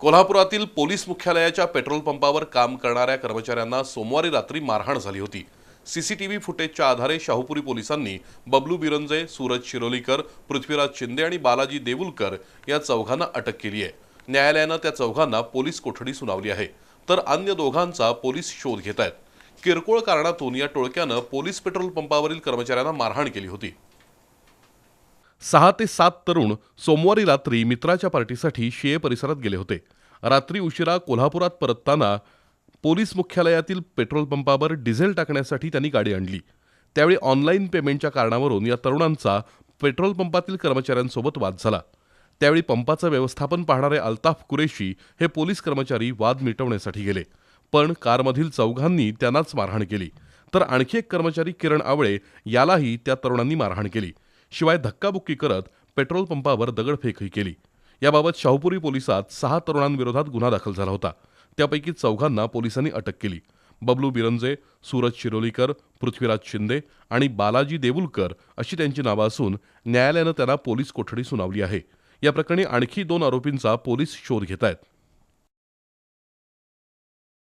कोल्हापुरातील पोलीस मुख्यालयाच्या पेट्रोल पंपावर काम करणाऱ्या कर्मचाऱ्यांना सोमवारी रात्री मारहाण झाली होती. सीसीटीव्ही फुटेजच्या आधारे शाहूपुरी पोलिसांनी बबलू बिरंजे सूरज शिरोलीकर पृथ्वीराज शिंदे आणि बालाजी देऊलकर या चौघांना अटक केली आहे. न्यायालयानं त्या चौघांना पोलीस कोठडी सुनावली आहे. तर अन्य दोघांचा पोलीस शोध घेत आहेत. किरकोळ कारणातून या टोळक्यानं पोलीस पेट्रोल पंपावरील कर्मचाऱ्यांना मारहाण केली होती. सहा ते सात तरुण सोमवारी रात्री मित्राच्या पार्टीसाठी शिये परिसरात गेले होते. रात्री उशिरा कोल्हापुरात परतताना पोलीस मुख्यालयातील पेट्रोल पंपावर डिझेल टाकण्यासाठी त्यांनी गाडी आणली. त्यावेळी ऑनलाईन पेमेंटच्या कारणावरून या तरुणांचा पेट्रोल पंपातील कर्मचाऱ्यांसोबत वाद झाला. त्यावेळी पंपाचं व्यवस्थापन पाहणारे अल्ताफ कुरेशी हे पोलीस कर्मचारी वाद मिटवण्यासाठी गेले. पण कारमधील चौघांनी त्यांनाच मारहाण केली. तर आणखी एक कर्मचारी किरण आवळे यालाही त्या तरुणांनी मारहाण केली. शिवाय धक्काबुक्की करत पेट्रोल पंपावर दगडफेकही केली. याबाबत शाहूपुरी पोलिसात सहा तरुणांविरोधात गुन्हा दाखल झाला होता. त्यापैकी चौघांना पोलिसांनी अटक केली. बबलू बिरंजे सूरज शिरोलीकर पृथ्वीराज शिंदे आणि बालाजी देऊलकर अशी त्यांची नावं असून न्यायालयानं त्यांना पोलीस कोठडी सुनावली आहे. या प्रकरणी आणखी दोन आरोपींचा पोलीस शोध घेत आहेत